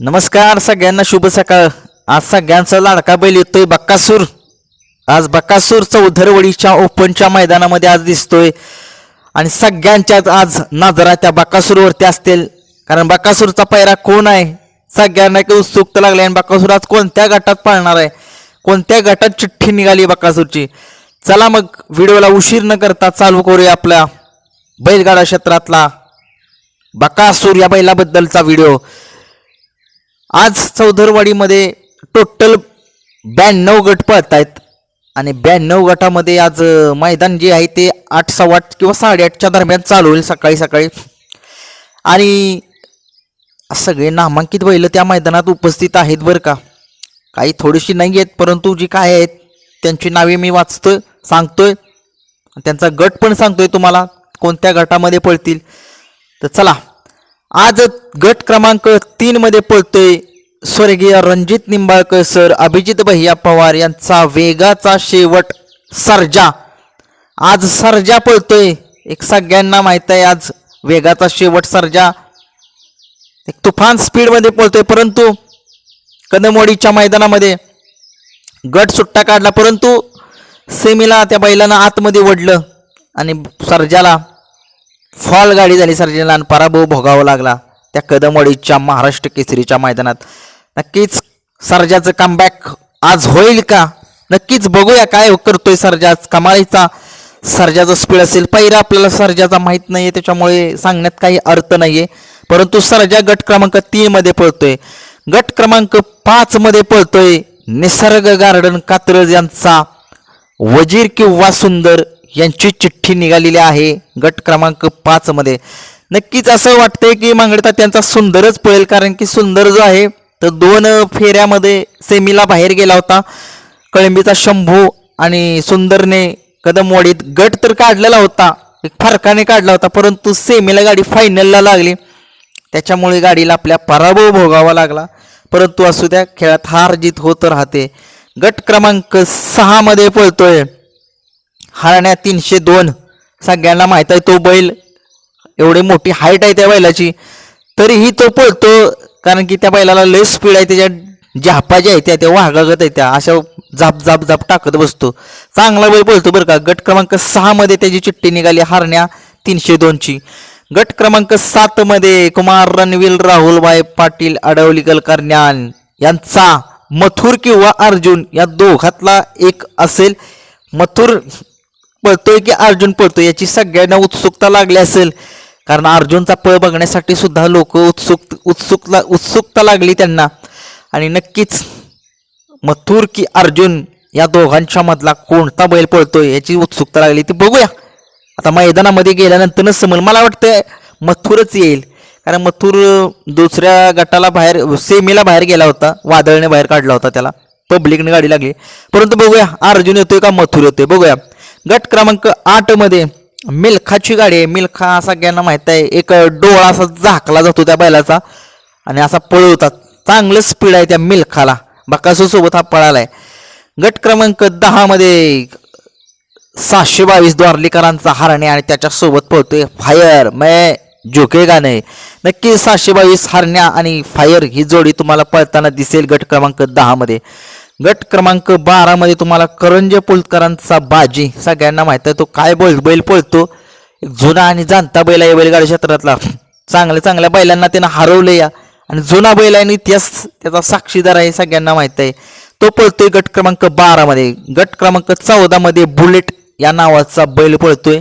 नमस्कार सगळ्यांना शुभ सकाळ. आज सगळ्यांचा लाडका बैल येतोय बक्कासूर. आज बक्कासूर चौधरवडीच्या ओपनच्या मैदानामध्ये आज दिसतोय. आणि सगळ्यांच्याच आज नजरा त्या बक्कासूरवरती असतील. कारण बक्कासूरचा पैरा कोण आहे? सगळ्यांना काही उत्सुकता लागली आणि बक्कासूर आज कोणत्या गटात पाळणार आहे? कोणत्या गटात चिठ्ठी निघाली बक्कासूरची? चला मग व्हिडिओला उशीर न करता चालू करूया आपल्या बैलगाडा क्षेत्रातला बकासूर या बैलाबद्दलचा व्हिडिओ. आज चौधरवाडीमध्ये टोटल ब्याण्णव गट पळत आहेत आणि ब्याण्णव गटामध्ये आज मैदान जे आहे ते आठ सव्वा आठ किंवा साडेआठच्या दरम्यान चालू होईल सकाळी सकाळी. आणि सगळे नामांकित बैल त्या मैदानात उपस्थित आहेत बरं का. काही थोडीशी नाही आहेत परंतु जी काय आहेत त्यांची नावे मी वाचतोय सांगतोय. त्यांचा गट पण सांगतोय तुम्हाला कोणत्या गटामध्ये पळतील. तर चला आज गट क्रमांक तीन मध्ये पळतोय स्वर्गीय रणजित निंबाळकर सर अभिजित भैया पवार यांचा वेगाचा शेवट सर्जा. आज सर्जा पळतोय. एक सगळ्यांना माहीत आहे आज वेगाचा शेवट सर्जा. एक तुफान स्पीडमध्ये पळतोय परंतु कदमवाडीच्या मैदानामध्ये गट सुट्टा काढला परंतु सेमीला त्या बैलानं आतमध्ये ओढलं आणि सर्जाला फॉल गाडी झाली सर्जनला आणि पराभव भोगावा लागला. त्या कदमवाडीच्या महाराष्ट्र केसरीच्या मैदानात. नक्कीच सर्जाचं कमबॅक आज होईल का? नक्कीच बघूया काय करतोय सर्जा. आज कमालीचा सर्जाचा स्पीड असेल. पहिला आपल्याला सर्जाचा माहीत नाहीये त्याच्यामुळे सांगण्यात काही अर्थ नाहीये. परंतु सर्जा गट क्रमांक तीन मध्ये पळतोय. गट क्रमांक पाच मध्ये पळतोय निसर्ग गार्डन कात्रज यांचा. वजीर किंवा सुंदर यांची चिठ्ठी निघालेली आहे गट क्रमांक पाचमध्ये नक्कीच असं वाटतंय की मांगडता त्यांचा सुंदरच पळेल कारण की सुंदर जो आहे तर दोन फेऱ्यामध्ये सेमीला बाहेर गेला होता. कळंबीचा शंभू आणि सुंदरने कदमवाडीत गट तर काढलेला होता एक फरकाने काढला होता परंतु सेमीला गाडी फायनलला लागली. त्याच्यामुळे गाडीला आपल्या पराभव भोगावा लागला. परंतु असू द्या खेळात हार जीत होत राहते. गट क्रमांक सहामध्ये पळतोय. हरण्या तीनशे दोन. सगळ्यांना माहीत आहे तो बैल. एवढी मोठी हाईट आहे त्या बैलाची. तरीही तो पळतो कारण की त्या बैलाला लय स्पीड आहे त्याच्या झापा ज्या आहेत त्या त्या वाघागत आहेत त्या. अशा झाप झाप झाप टाकत बसतो. चांगला बैल पळतो बरं का. गट क्रमांक सहामध्ये त्याची चिठ्ठी निघाली हरण्या तीनशे दोनची. गट क्रमांक सातमध्ये कुमार रणवीर राहुलभाई पाटील अडवलीकल करण्यान यांचा मथुर किंवा अर्जुन या दोघातला एक असेल. मथुर पळतोय की अर्जुन पळतोय याची सगळ्यांना उत्सुकता लागली असेल. कारण अर्जुनचा पळ बघण्यासाठी सुद्धा लोक उत्सुक उत्सुकता उत्सुकता लागली त्यांना. आणि नक्कीच मथुर की अर्जुन या दोघांच्या मधला कोणता बैल पळतोय याची उत्सुकता लागली ती बघूया. आता मैदानामध्ये गेल्यानंतरच समज मला वाटतं मथुरच येईल. कारण मथुर दुसऱ्या गटाला बाहेर सेमीला बाहेर गेला होता. वादळने बाहेर काढला होता त्याला. पब्लिकने गाडी लागली. परंतु बघूया अर्जुन येतोय का मथुर येतोय? बघूया. गट क्रमांक आठमध्ये मिल्खाची गाडी आहे. मिल्खा सगळ्यांना माहीत आहे. एक डोळा असा झाकला जातो त्या बैलाचा आणि असा पळवतात. चांगलं स्पीड आहे त्या मिल्खाला. बकासू सोबत हा आहे गट क्रमांक दहामध्ये सातशे सहाशे बावीस द्वारलीकरांचा हरणे आणि त्याच्यासोबत पळतोय फायर. मै झोकेगा नाही नक्की सहाशे बावीस हरण्या आणि फायर ही जोडी तुम्हाला पळताना दिसेल गट क्रमांक दहामध्ये गट क्रमांक बारामध्ये तुम्हाला करंज पुलकरांचा बाजी. सगळ्यांना माहीत आहे तो काय बोल बैल पळतो. एक जुना आणि जाणता बैल आहे बैलगाडी क्षेत्रातला. चांगल्या चांगल्या बैलांना त्यानं हरवलं या. आणि जुना बैल आहे इतिहास त्याचा साक्षीदार आहे सगळ्यांना माहीत आहे. तो पळतोय गट क्रमांक बारामध्ये गट क्रमांक चौदामध्ये बुलेट या नावाचा बैल पळतोय.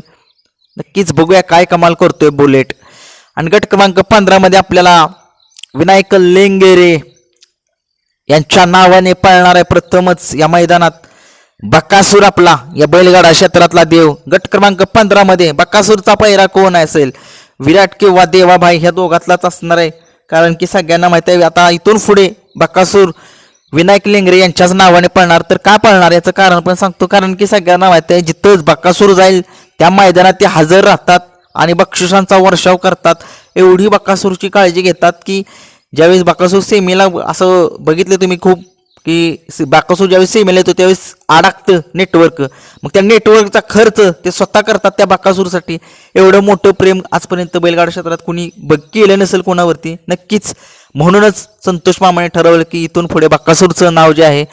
नक्कीच बघूया काय कमाल करतोय बुलेट. आणि गट क्रमांक पंधरामध्ये आपल्याला विनायक लेंगेरे यांच्या नावाने पाळणार आहे प्रथमच या मैदानात बकासूर आपला या बैलगाडा क्षेत्रातला देव. गट क्रमांक पंधरा मध्ये बकासूरचा पैरा कोण असेल? विराट किंवा देवाभाई ह्या दोघातलाच असणार आहे. कारण की सगळ्यांना माहिती आहे आता इथून पुढे बकासूर विनायक लेंगरे यांच्याच नावाने पळणार. तर का पळणार याचं कारण पण सांगतो कारण की सगळ्यांना माहिती आहे जिथं बकासूर जाईल त्या मैदानात ते हजर राहतात आणि बक्षिसांचा वर्षाव करतात. एवढी बकासूरची काळजी घेतात की ज्यावेळेस बाकासूर सेमीला असं बघितलं तुम्ही खूप की से- बाकासूर ज्यावेळेस सेमीला येतो त्यावेळेस अडकतं नेटवर्क मग त्या नेटवर्कचा खर्च ते स्वतः करतात त्या बाकासूरसाठी. एवढं मोठं प्रेम आजपर्यंत बैलगाडा क्षेत्रात कोणी बघ केलं नसेल कोणावरती. नक्कीच. म्हणूनच संतोष मामाने ठरवलं की इथून पुढे बाकासूरचं नाव जे आहे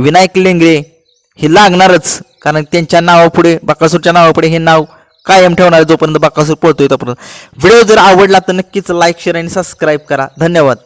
विनायक लेंगरे हे लागणारच. कारण त्यांच्या नावापुढे बाकासूरच्या नावापुढे हे नाव कायम ठेवणार जोपर्यंत बाकासूर पळतोय तोपर्यंत. व्हिडिओ जर आवडला तर नक्कीच लाईक शेअर आणि सबस्क्राईब करा. धन्यवाद.